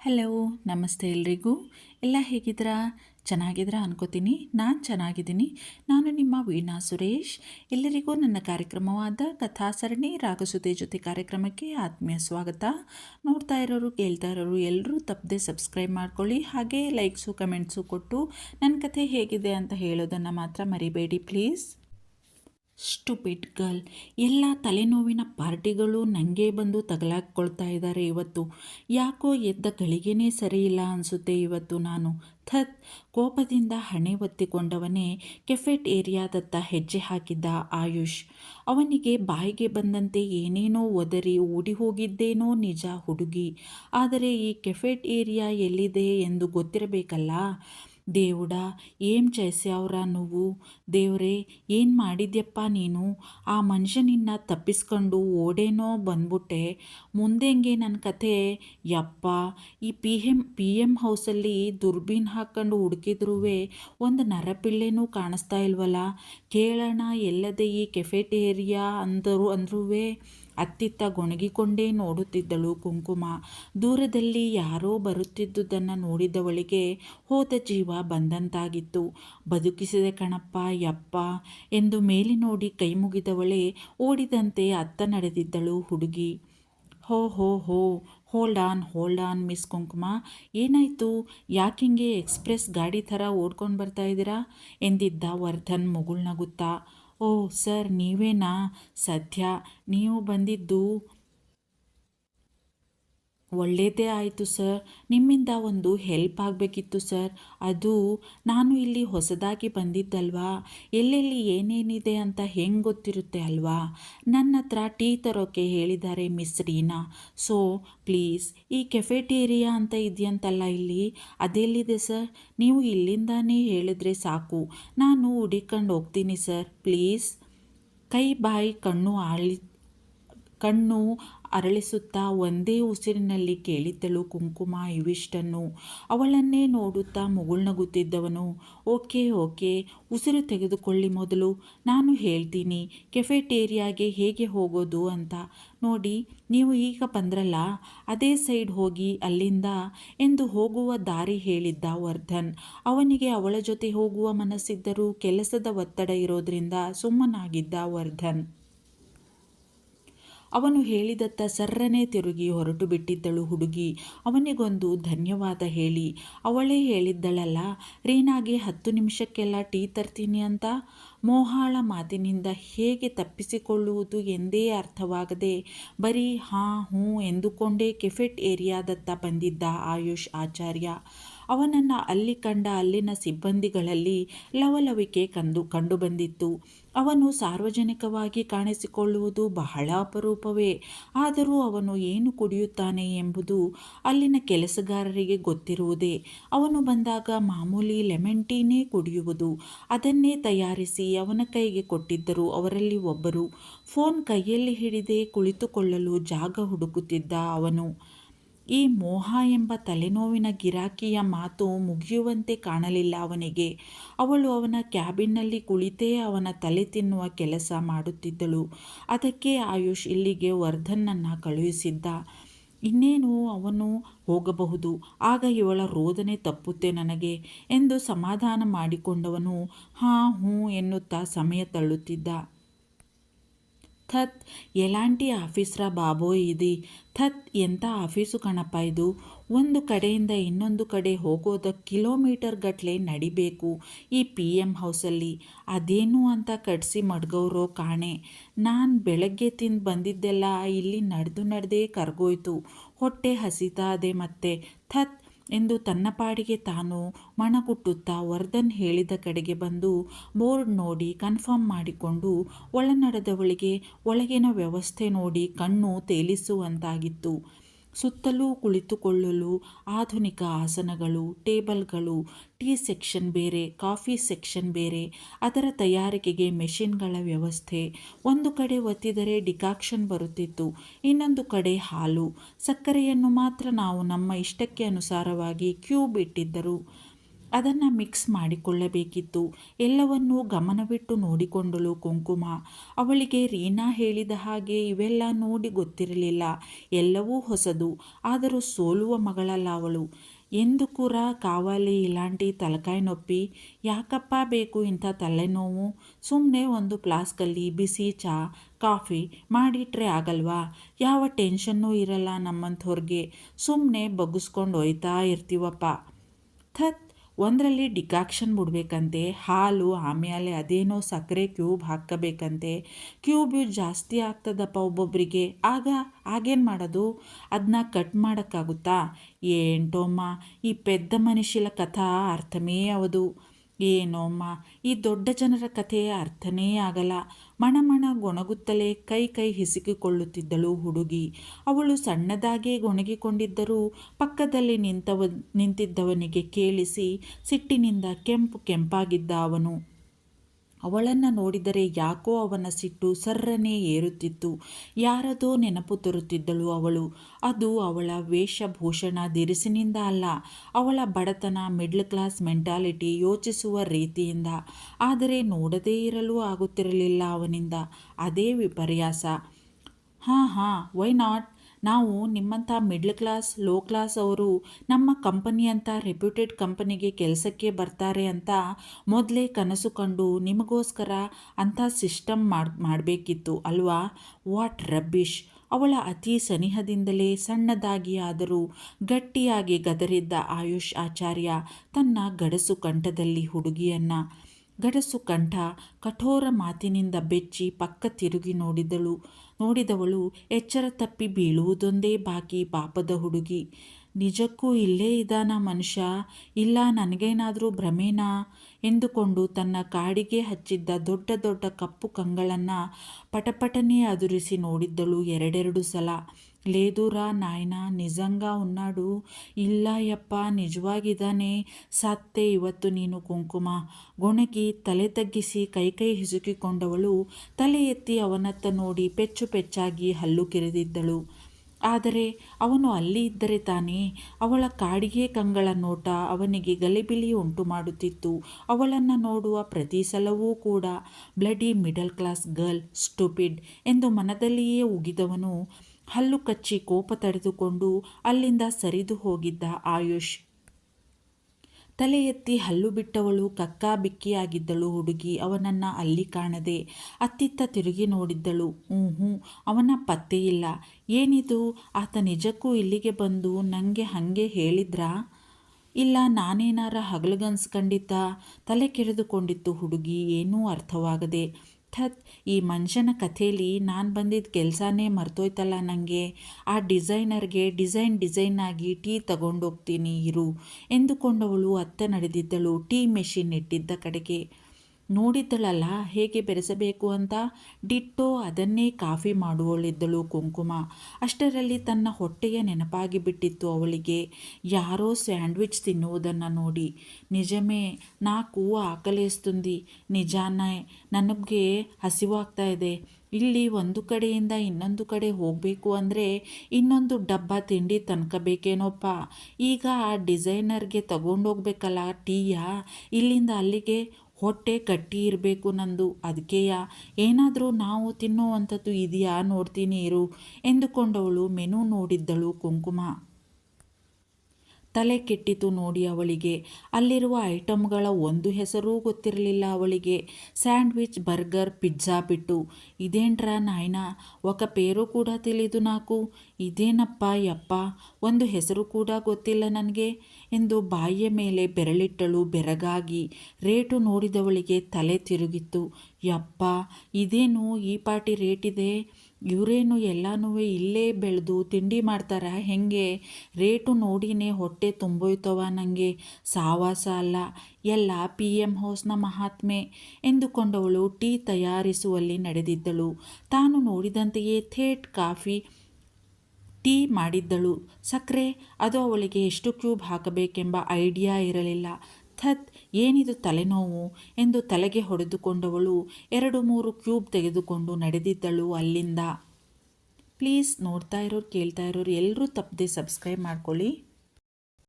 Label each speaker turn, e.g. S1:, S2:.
S1: Hello ನಮಸ್ತೆ ಎಲ್ರಿಗೂ. ಎಲ್ಲ ಹೇಗಿದ್ದೀರಾ? ಚೆನ್ನಾಗಿದ್ದೀರಾ ಅನ್ಕೋತೀನಿ. ನಾನು ಚೆನ್ನಾಗಿದ್ದೀನಿ. ನಾನು ನಿಮ್ಮ ವೀಣಾ ಸುರೇಶ್. ಎಲ್ಲರಿಗೂ ನನ್ನ ಕಾರ್ಯಕ್ರಮವಾದ ಕಥಾಸರಣಿ ರಾಗಸುತೆ ಜೊತೆ ಕಾರ್ಯಕ್ರಮಕ್ಕೆ ಆತ್ಮೀಯ ಸ್ವಾಗತ. ನೋಡ್ತಾ ಇರೋರು, ಕೇಳ್ತಾ ಇರೋರು ಎಲ್ಲರೂ ತಪ್ಪದೆ ಸಬ್ಸ್ಕ್ರೈಬ್ ಮಾಡ್ಕೊಳ್ಳಿ. ಹಾಗೆ ಲೈಕ್ಸು ಕಮೆಂಟ್ಸು ಕೊಟ್ಟು ನನ್ನ ಕಥೆ ಹೇಗಿದೆ ಅಂತ ಹೇಳೋದನ್ನು ಮಾತ್ರ ಮರಿಬೇಡಿ ಪ್ಲೀಸ್ ಸ್ಟುಪಿಡ್ ಗರ್ಲ್. ಎಲ್ಲ ತಲೆನೋವಿನ ಪಾರ್ಟಿಗಳು ನನಗೆ ಬಂದು ತಗಲಾಕ್ಕೊಳ್ತಾ ಇದ್ದಾರೆ ಇವತ್ತು. ಯಾಕೋ ಎದ್ದ ಗಳಿಗೆನೇ ಸರಿಯಿಲ್ಲ ಅನಿಸುತ್ತೆ ಇವತ್ತು ನಾನು. ಥತ್, ಕೋಪದಿಂದ ಹಣೆ ಒತ್ತಿಕೊಂಡವನೇ ಕೆಫೆಟ್ ಏರಿಯಾದತ್ತ ಹೆಜ್ಜೆ ಹಾಕಿದ್ದ ಆಯುಷ್. ಅವನಿಗೆ ಬಾಯಿಗೆ ಬಂದಂತೆ ಏನೇನೋ ಒದರಿ ಓಡಿ ಹೋಗಿದ್ದೇನೋ ನಿಜ ಹುಡುಗಿ. ಆದರೆ ಈ ಕೆಫೆಟ್ ಏರಿಯಾ ಎಲ್ಲಿದೆ ಎಂದು ಗೊತ್ತಿರಬೇಕಲ್ಲ? దేవుడా ಏಂ చేసావురా నువ్వు ದೇವ್ರೇ ಏನು ಮಾಡಿದ್ಯಪ್ಪ ನೀನು ಆ ಮನುಷ್ಯನಿನ್ನ ತಪ್ಪಿಸ್ಕೊಂಡು ಓಡೇನೋ ಬಂದ್ಬಿಟ್ಟೆ ಮುಂದೆಂಗೆ ನನ್ನ ಕಥೆ ಯಪ್ಪ ಈ ಪಿ ಎಮ್ ಪಿ ಎಮ್ ಹೌಸಲ್ಲಿ ದುರ್ಬೀನ್ ಹಾಕ್ಕೊಂಡು ಹುಡುಕಿದ್ರೂ ಒಂದು ನರಪಿಳ್ಳೆನೂ ಕಾಣಿಸ್ತಾ ಇಲ್ವಲ್ಲ ಕೇಳೋಣ ಎಲ್ಲದೆ ಈ ಕೆಫೆಟೇರಿಯಾ ಅಂದರು ಅಂದ್ರೂ ಅತ್ತಿತ್ತ ಗೊಣಗಿಕೊಂಡೇ ನೋಡುತ್ತಿದ್ದಳು ಕುಂಕುಮ. ದೂರದಲ್ಲಿ ಯಾರೋ ಬರುತ್ತಿದ್ದುದನ್ನು ನೋಡಿದವಳಿಗೆ ಹೋದ ಜೀವ ಬಂದಂತಾಗಿತ್ತು. ಬದುಕಿಸಿದೆ ಕಣಪ್ಪ, ಯಪ್ಪ ಎಂದು ಮೇಲೆ ನೋಡಿ ಕೈ ಮುಗಿದವಳೇ ಓಡಿದಂತೆ ಅತ್ತ ನಡೆದಿದ್ದಳು ಹುಡುಗಿ. ಹೋ ಹೋ ಹೋ hold on hold on miss Kumkuma. ಏನಾಯಿತು? ಯಾಕಿಂಗೆ ಎಕ್ಸ್ಪ್ರೆಸ್ ಗಾಡಿ ಥರ ಓಡ್ಕೊಂಡು ಬರ್ತಾ ಇದ್ದೀರಾ? ಎಂದಿದ್ದ ವರ್ಧನ್ ಮುಗುಳ್ನಗುತ್ತಾ. ಓ ಸರ್ ನೀವೇನಾ ಸದ್ಯ ನೀವು ಬಂದಿದ್ದು ಒಳ್ಳೆಯದೇ ಆಯಿತು, ಸರ್. ನಿಮ್ಮಿಂದ ಒಂದು ಹೆಲ್ಪ್ ಆಗಬೇಕಿತ್ತು, ಸರ್. ಅದು ನಾನು ಇಲ್ಲಿ ಹೊಸದಾಗಿ ಬಂದಿದ್ದಲ್ವಾ? ಎಲ್ಲೆಲ್ಲಿ ಏನೇನಿದೆ ಅಂತ ಹೆಂಗೆ ಗೊತ್ತಿರುತ್ತೆ ಅಲ್ವಾ? ನನ್ನ ಹತ್ರ ಟೀ ತರೋಕ್ಕೆ ಹೇಳಿದ್ದಾರೆ ಮಿಸ್ ರೀನಾ. ಸೊ, ಪ್ಲೀಸ್, ಈ ಕೆಫೆಟೇರಿಯಾ ಅಂತ ಇದೆಯಂತಲ್ಲ ಇಲ್ಲಿ? ಅದೆಲ್ಲಿದೆ, ಸರ್? ನೀವು ಇಲ್ಲಿಂದಾನೇ ಹೇಳಿದ್ರೆ ಸಾಕು. ನಾನು ಹುಡಿಕೊಂಡು ಹೋಗ್ತೀನಿ, ಸರ್. ಪ್ಲೀಸ್. ಕೈ, ಬಾಯಿ, ಕಣ್ಣು ಆಳಿ, ಕಣ್ಣು ಅರಳಿಸುತ್ತಾ ಒಂದೇ ಉಸಿರಿನಲ್ಲಿ ಕೇಳಿದ್ದಳು ಕುಂಕುಮ ಇವಿಷ್ಟನ್ನು. ಅವಳನ್ನೇ ನೋಡುತ್ತಾ ಮುಗುಳ್ನಗುತ್ತಿದ್ದವನು, ಓಕೆ ಓಕೆ, ಉಸಿರು ತೆಗೆದುಕೊಳ್ಳಿ ಮೊದಲು, ನಾನು ಹೇಳ್ತೀನಿ, ಕೆಫೆಟೇರಿಯಾಗೆ ಹೇಗೆ ಹೋಗೋದು ಅಂತ. ನೋಡಿ, ನೀವು ಈಗ ಬಂದ್ರಲ್ಲ, ಅದೇ ಸೈಡ್ ಹೋಗಿ ಅಲ್ಲಿಂದ ಎಂದು ಹೋಗುವ ದಾರಿ ಹೇಳಿದ್ದ ವರ್ಧನ್. ಅವನಿಗೆ ಅವಳ ಜೊತೆ ಹೋಗುವ ಮನಸ್ಸಿದ್ದರೂ ಕೆಲಸದ ಒತ್ತಡ ಇರೋದ್ರಿಂದ ಸುಮ್ಮನಾಗಿದ್ದ ವರ್ಧನ್. ಅವನು ಹೇಳಿದತ್ತ ಸರ್ರನೆ ತಿರುಗಿ ಹೊರಟು ಬಿಟ್ಟಿದ್ದಳು ಹುಡುಗಿ. ಅವನಿಗೊಂದು ಧನ್ಯವಾದ ಹೇಳಿ. ಅವಳೇ ಹೇಳಿದ್ದಳಲ್ಲ, ರೀನಾಗೆ ಹತ್ತು ನಿಮಿಷಕ್ಕೆಲ್ಲ ಟೀ ತರ್ತೀನಿ ಅಂತ? ಮೋಹಾಳ ಮಾತಿನಿಂದ ಹೇಗೆ ತಪ್ಪಿಸಿಕೊಳ್ಳುವುದು ಎಂದೇ ಅರ್ಥವಾಗದೆ ಬರೀ ಹಾಂ, ಹ್ಞೂ ಎಂದುಕೊಂಡೇ ಕೆಫೆಟ್ ಏರಿಯಾದತ್ತ ಬಂದಿದ್ದ ಆಯುಷ್ ಆಚಾರ್ಯ. ಅವನನ್ನು ಅಲ್ಲಿ ಕಂಡ ಅಲ್ಲಿನ ಸಿಬ್ಬಂದಿಗಳಲ್ಲಿ ಲವಲವಿಕೆ ಕಂಡು ಕಂಡುಬಂದಿತ್ತು ಅವನು ಸಾರ್ವಜನಿಕವಾಗಿ ಕಾಣಿಸಿಕೊಳ್ಳುವುದು ಬಹಳ ಅಪರೂಪವೇ. ಆದರೂ ಅವನು ಏನು ಕುಡಿಯುತ್ತಾನೆ ಎಂಬುದು ಅಲ್ಲಿನ ಕೆಲಸಗಾರರಿಗೆ ಗೊತ್ತಿರುವುದೇ. ಅವನು ಬಂದಾಗ ಮಾಮೂಲಿ ಲೆಮನ್ ಟೀನೇ ಕುಡಿಯುವುದು. ಅದನ್ನೇ ತಯಾರಿಸಿ ಅವನ ಕೈಗೆ ಕೊಟ್ಟಿದ್ದರು ಅವರಲ್ಲಿ ಒಬ್ಬರು. ಫೋನ್ ಕೈಯಲ್ಲಿ ಹಿಡಿದೇ ಕುಳಿತುಕೊಳ್ಳಲು ಜಾಗ ಹುಡುಕುತ್ತಿದ್ದ ಅವನು. ಈ ಮೋಹ ಎಂಬ ತಲೆನೋವಿನ ಗಿರಾಕಿಯ ಮಾತು ಮುಗಿಯುವಂತೆ ಕಾಣಲಿಲ್ಲ ಅವನಿಗೆ. ಅವಳು ಅವನ ಕ್ಯಾಬಿನ್ನಲ್ಲಿ ಕುಳಿತೇ ಅವನ ತಲೆ ತಿನ್ನುವ ಕೆಲಸ ಮಾಡುತ್ತಿದ್ದಳು. ಅದಕ್ಕೆ ಆಯುಷ್ ಇಲ್ಲಿಗೆ ವರ್ಧನ್ನನ್ನು ಕಳುಹಿಸಿದ್ದ. ಇನ್ನೇನು ಅವನು ಹೋಗಬಹುದು? ಆಗ ಇವಳ ರೋದನೆ ತಪ್ಪುತ್ತೆ ನನಗೆ ಎಂದು ಸಮಾಧಾನ ಮಾಡಿಕೊಂಡವನು, ಹಾಂ, ಹ್ಞೂ ಎನ್ನುತ್ತಾ ಸಮಯ ತಳ್ಳುತ್ತಿದ್ದ. ಥತ್, ಎಲಾಂಟಿ ಆಫೀಸ್ರ ಬಾಬೋ ಇದಿ? ಥತ್ ಎಂಥ ಆಫೀಸು ಕಣಪ್ಪ ಇದು? ಒಂದು ಕಡೆಯಿಂದ ಇನ್ನೊಂದು ಕಡೆ ಹೋಗೋದ ಕಿಲೋಮೀಟರ್ ಗಟ್ಟಲೆ ನಡಿಬೇಕು ಈ ಪಿ ಎಂ ಹೌಸಲ್ಲಿ. ಅದೇನು ಅಂತ ಕಟ್ಸಿ ಮಡ್ಗವ್ರೋ ಕಾಣೆ. ನಾನು ಬೆಳಗ್ಗೆ ತಿಂದು ಬಂದಿದ್ದೆಲ್ಲ ಇಲ್ಲಿ ನಡೆದು ನಡೆದೇ ಕರ್ಗೋಯ್ತು. ಹೊಟ್ಟೆ ಹಸಿತಾ ಅದೇ ಮತ್ತೆ. ಥತ್ ಎಂದು ತನ್ನ ಪಾಡಿಗೆ ತಾನು ಮಣಗುಟ್ಟುತ್ತಾ ವರ್ಧನ್ ಹೇಳಿದ ಕಡೆಗೆ ಬಂದು ಬೋರ್ಡ್ ನೋಡಿ ಕನ್ಫರ್ಮ್ ಮಾಡಿಕೊಂಡು ಒಳನಡೆದವಳಿಗೆ ಒಳಗಿನ ವ್ಯವಸ್ಥೆ ನೋಡಿ ಕಣ್ಣು ತೇಲಿಸುವಂತಾಗಿತ್ತು. ಸುತ್ತಲೂ ಕುಳಿತುಕೊಳ್ಳಲು ಆಧುನಿಕ ಆಸನಗಳು, ಟೇಬಲ್ಗಳು, ಟೀ ಸೆಕ್ಷನ್ ಬೇರೆ, ಕಾಫಿ ಸೆಕ್ಷನ್ ಬೇರೆ, ಅದರ ತಯಾರಿಕೆಗೆ ಮೆಷಿನ್ಗಳ ವ್ಯವಸ್ಥೆ. ಒಂದು ಕಡೆ ಒತ್ತಿದರೆ ಡಿಕಾಕ್ಷನ್ ಬರುತ್ತಿತ್ತು, ಇನ್ನೊಂದು ಕಡೆ ಹಾಲು. ಸಕ್ಕರೆಯನ್ನು ಮಾತ್ರ ನಾವು ನಮ್ಮ ಇಷ್ಟಕ್ಕೆ ಅನುಸಾರವಾಗಿ ಕ್ಯೂಬ್ ಇಟ್ಟಿದ್ದರು. ಅದನ್ನು ಮಿಕ್ಸ್ ಮಾಡಿಕೊಳ್ಳಬೇಕಿತ್ತು. ಎಲ್ಲವನ್ನೂ ಗಮನವಿಟ್ಟು ನೋಡಿಕೊಂಡಳು ಕುಂಕುಮ. ಅವಳಿಗೆ ರೀನಾ ಹೇಳಿದ ಹಾಗೆ ಇವೆಲ್ಲ ನೋಡಿ ಗೊತ್ತಿರಲಿಲ್ಲ. ಎಲ್ಲವೂ ಹೊಸದು. ಆದರೂ ಸೋಲುವ ಮಗಳಲ್ಲ ಅವಳು. ಎಂದು ಕೂರ ಕಾವಾಲಿ ಇಲಾಂಟಿ ತಲಕಾಯಿ ನೊಪ್ಪಿ. ಯಾಕಪ್ಪ ಬೇಕು ಇಂಥ ತಲೆನೋವು? ಸುಮ್ಮನೆ ಒಂದು ಫ್ಲಾಸ್ಕಲ್ಲಿ ಬಿಸಿ ಚಹಾ ಕಾಫಿ ಮಾಡಿಟ್ರೆ ಆಗಲ್ವಾ? ಯಾವ ಟೆನ್ಷನ್ನೂ ಇರಲ್ಲ ನಮ್ಮಂಥವ್ರಿಗೆ ಸುಮ್ಮನೆ ಬಗ್ಗಿಸ್ಕೊಂಡು ಹೋಯ್ತಾ ಇರ್ತೀವಪ್ಪ. ಥತ್ ಒಂದರಲ್ಲಿ ಡಿಕಾಕ್ಷನ್ ಬಿಡ್ಬೇಕಂತೆ ಹಾಲು ಆಮೇಲೆ ಅದೇನೋ ಸಕ್ಕರೆ ಕ್ಯೂಬ್ ಹಾಕಬೇಕಂತೆ ಕ್ಯೂಬ್ ಜಾಸ್ತಿ ಆಗ್ತದಪ್ಪ ಒಬ್ಬೊಬ್ಬರಿಗೆ ಆಗ ಆಗೇನು ಮಾಡೋದು ಅದನ್ನ ಕಟ್ ಮಾಡೋಕ್ಕಾಗುತ್ತಾ ఏంటోమ్మా ಈ ಪೆದ್ದ ಮನುಷ್ಯಲ ಕಥಾ ಅರ್ಥಮೇ ಅವದು ಏನೋಮ್ಮ ಈ ದೊಡ್ಡ ಜನರ ಕಥೆಯ ಅರ್ಥನೇ ಆಗಲ್ಲ. ಮಣಮಣ ಗೊಣಗುತ್ತಲೇ ಕೈ ಕೈ ಹಿಸುಕಿಕೊಳ್ಳುತ್ತಿದ್ದಳು ಹುಡುಗಿ. ಅವಳು ಸಣ್ಣದಾಗೇ ಗೊಣಗಿಕೊಂಡಿದ್ದರೂ ಪಕ್ಕದಲ್ಲಿ ನಿಂತವ, ನಿಂತಿದ್ದವನಿಗೆ ಕೇಳಿಸಿ ಸಿಟ್ಟಿನಿಂದ ಕೆಂಪು ಕೆಂಪಾಗಿದ್ದ ಅವನು. ಅವಳನ್ನು ನೋಡಿದರೆ ಯಾಕೋ ಅವನ ಸಿಟ್ಟು ಸರ್ರನೇ ಏರುತ್ತಿತ್ತು. ಯಾರದೋ ನೆನಪು ತರುತ್ತಿದ್ದಳು ಅವಳು. ಅದು ಅವಳ ವೇಷಭೂಷಣ ದಿರಿಸಿನಿಂದ ಅಲ್ಲ, ಅವಳ ಬಡತನ, ಮಿಡ್ಲ್ ಕ್ಲಾಸ್ ಮೆಂಟಾಲಿಟಿ ಯೋಚಿಸುವ ರೀತಿಯಿಂದ. ಆದರೆ ನೋಡದೇ ಇರಲು ಆಗುತ್ತಿರಲಿಲ್ಲ ಅವನಿಂದ. ಅದೇ ವಿಪರ್ಯಾಸ. ಹಾಂ ಹಾಂ ವೈ ನಾಟ್ ನಾವು ನಿಮ್ಮಂಥ ಮಿಡ್ಲ್ ಕ್ಲಾಸ್ ಲೋ ಕ್ಲಾಸ್ ಅವರು ನಮ್ಮ ಕಂಪನಿಯಂಥ ರೆಪ್ಯೂಟೆಡ್ ಕಂಪನಿಗೆ ಕೆಲಸಕ್ಕೆ ಬರ್ತಾರೆ ಅಂತ ಮೊದಲೇ ಕನಸು ಕಂಡು ನಿಮಗೋಸ್ಕರ ಅಂಥ ಸಿಸ್ಟಮ್ ಮಾಡಿ, ಮಾಡಬೇಕಿತ್ತು ಅಲ್ವಾ? ವಾಟ್ ರಬ್ಬಿಶ್ ಅವಳ ಅತಿ ಸನಿಹದಿಂದಲೇ ಸಣ್ಣದಾಗಿ ಆದರೂ ಗಟ್ಟಿಯಾಗಿ ಗದರಿದ್ದ ಆಯುಷ್ ಆಚಾರ್ಯ ತನ್ನ ಗಡಸು ಕಂಠದಲ್ಲಿ ಹುಡುಗಿಯನ್ನು, ಗಡಸು ಕಂಠ ಕಠೋರ ಮಾತಿನಿಂದ ಬೆಚ್ಚಿ ಪಕ್ಕ ತಿರುಗಿ ನೋಡಿದಳು. ನೋಡಿದವಳು ಎಚ್ಚರ ತಪ್ಪಿ ಬೀಳುವುದೊಂದೇ ಬಾಕಿ ಪಾಪದ ಹುಡುಗಿ. ನಿಜಕ್ಕೂ ಇಲ್ಲೇ ಇದ್ದಾನ ಮನುಷ್ಯ? ಇಲ್ಲ ನನಗೇನಾದರೂ ಭ್ರಮೇನಾ? ಎಂದುಕೊಂಡು ತನ್ನ ಕಾಡಿಗೆ ಹಚ್ಚಿದ್ದ ದೊಡ್ಡ ದೊಡ್ಡ ಕಪ್ಪು ಕಂಗಳನ್ನು ಪಟಪಟನೆ ಅದುರಿಸಿ ನೋಡಿದ್ದಳು ಎರಡೆರಡು ಸಲ. లేదురా ನಾಯ್ನ ನಿಜಂಗ ಉನ್ನಾಡು ಇಲ್ಲ ಯಪ್ಪ ನಿಜವಾಗಿದ್ದಾನೆ ಸತ್ತೆ ಇವತ್ತು ನೀನು ಕುಂಕುಮ ಗೊಣಗಿ ತಲೆ ತಗ್ಗಿಸಿ ಕೈ ಕೈ ಹಿಸುಕಿಕೊಂಡವಳು ತಲೆ ಎತ್ತಿ ಅವನತ್ತ ನೋಡಿ ಪೆಚ್ಚು ಪೆಚ್ಚಾಗಿ ಹಲ್ಲು ಕೆರೆದಿದ್ದಳು ಆದರೆ ಅವನು ಅಲ್ಲಿ ಇದ್ದರೆ ತಾನೇ ಅವಳ ಕಾಡಿಗೆ ಕಂಗಳ ನೋಟ ಅವನಿಗೆ ಗಲಿಬಿಲಿ ಉಂಟು ಮಾಡುತ್ತಿತ್ತು ಅವಳನ್ನು ನೋಡುವ ಪ್ರತಿ ಸಲವೂ ಕೂಡ bloody middle class girl stupid ಎಂದು ಮನದಲ್ಲಿಯೇ ಉಗಿದವನು ಹಲ್ಲು ಕಚ್ಚಿ ಕೋಪ ತಡೆದುಕೊಂಡು ಅಲ್ಲಿಂದ ಸರಿದು ಹೋಗಿದ್ದ ಆಯುಷ್. ತಲೆ ಎತ್ತಿ ಹಲ್ಲು ಬಿಟ್ಟವಳು ಕಕ್ಕಾ ಬಿಕ್ಕಿಯಾಗಿದ್ದಳು ಹುಡುಗಿ ಅವನನ್ನು ಅಲ್ಲಿ ಕಾಣದೆ. ಅತ್ತಿತ್ತ ತಿರುಗಿ ನೋಡಿದ್ದಳು. ಹ್ಞೂ ಹ್ಞೂ ಅವನ ಪತ್ತೆಯಿಲ್ಲ. ಏನಿದು? ಆತ ನಿಜಕ್ಕೂ ಇಲ್ಲಿಗೆ ಬಂದು ನನಗೆ ಹಾಗೆ ಹೇಳಿದ್ರಾ? ಇಲ್ಲ, ನಾನೇನಾರ ಹಗಲುಗನ್ಸ್ಕಂಡಿದ್ದ ತಲೆ ಕೆರೆದುಕೊಂಡಿತ್ತು ಹುಡುಗಿ, ಏನೂ ಅರ್ಥವಾಗದೆ. ಥತ್ ಈ ಮನುಷ್ಯನ ಕಥೆಯಲ್ಲಿ ನಾನು ಬಂದಿದ್ದ ಕೆಲಸನೇ ಮರ್ತೋಯ್ತಲ್ಲ ನನಗೆ ಆ ಡಿಸೈನರ್ಗೆ ಡಿಸೈನ್ ಡಿಸೈನ್ ಆಗಿ ಟೀ ತಗೊಂಡೋಗ್ತೀನಿ, ಇರು. ಎಂದುಕೊಂಡವಳು ಅತ್ತ ನಡೆದಿದ್ದಳು, ಟೀ ಮೆಷಿನ್ ಇಟ್ಟಿದ್ದ ಕಡೆಗೆ. ನೋಡಿದ್ದಳಲ್ಲ, ಹೇಗೆ ಬೆರೆಸಬೇಕು ಅಂತ? ಡಿಟ್ಟೋ ಅದನ್ನೇ ಕಾಫಿ ಮಾಡುವಳಿದ್ದಳು ಕುಂಕುಮ. ಅಷ್ಟರಲ್ಲಿ ತನ್ನ ಹೊಟ್ಟೆಯ ನೆನಪಾಗಿ ಬಿಟ್ಟಿತ್ತು ಅವಳಿಗೆ. ಯಾರೋ ಸ್ಯಾಂಡ್ವಿಚ್ ತಿನ್ನುವುದನ್ನು ನೋಡಿ. ನಿಜಮೇ ಕೂ ಆಕಲೇಸ್ತುಂದಿ ನಿಜಾನೇ, ನನಗೆ ಹಸಿವಾಗ್ತಾ ಇದೆ. ಇಲ್ಲಿ ಒಂದು ಕಡೆಯಿಂದ ಇನ್ನೊಂದು ಕಡೆ ಹೋಗಬೇಕು ಅಂದರೆ ಇನ್ನೊಂದು ಡಬ್ಬ ತಿಂಡಿ ತನ್ಕಬೇಕೇನೋಪ್ಪ? ಈಗ ಆ ಡಿಸೈನರ್ಗೆ ತಗೊಂಡೋಗ್ಬೇಕಲ್ಲ, ಟೀಯ? ಇಲ್ಲಿಂದ ಅಲ್ಲಿಗೆ ಹೊಟ್ಟೆ ಗಟ್ಟಿ ಇರಬೇಕು ನಂದು ಅದಕ್ಕೆಯ ಏನಾದರೂ ನಾವು ತಿನ್ನುವಂಥದ್ದು ಇದೆಯಾ? ನೋಡ್ತೀನಿ ಇರು, ಎಂದುಕೊಂಡವಳು ಮೆನು ನೋಡಿದ್ದಳು ಕುಂಕುಮ. ತಲೆ ಕೆಟ್ಟಿತು ನೋಡಿ ಅವಳಿಗೆ. ಅಲ್ಲಿರುವ ಐಟಮ್ಗಳ ಒಂದು ಹೆಸರೂ ಗೊತ್ತಿರಲಿಲ್ಲ ಅವಳಿಗೆ. ಸ್ಯಾಂಡ್ವಿಚ್, ಬರ್ಗರ್, ಪಿಜ್ಜಾ ಬಿಟ್ಟು, ಇದೇನ್ರ ನಾಯ್ನ? ಒಕ ಪೇರು ಕೂಡ ತಿಳಿದು ನಾಕು? ಇದೇನಪ್ಪ ಯಪ್ಪ, ಒಂದು ಹೆಸರು ಕೂಡ ಗೊತ್ತಿಲ್ಲ ನನಗೆ. ಎಂದು ಬಾಯಿಯ ಮೇಲೆ ಬೆರಳಿಟ್ಟಳು ಬೆರಗಾಗಿ. ರೇಟು ನೋಡಿದವಳಿಗೆ ತಲೆ ತಿರುಗಿತ್ತು. ಯಪ್ಪ, ಇದೇನು ಈ ಪಾಟಿ ರೇಟಿದೆ? ಇವರೇನು ಎಲ್ಲನೂ ಇಲ್ಲೇ ಬೆಳೆದು ತಿಂಡಿ ಮಾಡ್ತಾರ ಹೆಂಗೆ? ರೇಟು ನೋಡಿನೇ ಹೊಟ್ಟೆ ತುಂಬೋಯ್ತವ ನನಗೆ ಸಾವಾಸ ಅಲ್ಲ, ಎಲ್ಲ ಪಿ ಎಂ ಹೌಸ್ನ ಮಹಾತ್ಮೆ ಎಂದುಕೊಂಡವಳು ಟೀ ತಯಾರಿಸುವಲ್ಲಿ ನಡೆದಿದ್ದಳು. ತಾನು ನೋಡಿದಂತೆಯೇ ಥೇಟ್ ಕಾಫಿ ಟೀ ಮಾಡಿದ್ದಳು. ಸಕ್ಕರೆ ಅದು ಅವಳಿಗೆ ಎಷ್ಟು ಕ್ಯೂಬ್ ಹಾಕಬೇಕೆಂಬ ಐಡಿಯಾ ಇರಲಿಲ್ಲ. ಥತ್, ಏನಿದು ತಲೆನೋವು ಎಂದು ತಲೆಗೆ ಹೊಡೆದುಕೊಂಡವಳು ಎರಡು ಮೂರು ಕ್ಯೂಬ್ ತೆಗೆದುಕೊಂಡು ನಡೆದಿದ್ದಳು ಅಲ್ಲಿಂದ. ಪ್ಲೀಸ್ ನೋಡ್ತಾ ಇರೋರು, ಕೇಳ್ತಾ ಇರೋರು, ಎಲ್ಲರೂ ತಪ್ಪದೆ ಸಬ್ಸ್ಕ್ರೈಬ್ ಮಾಡ್ಕೊಳ್ಳಿ.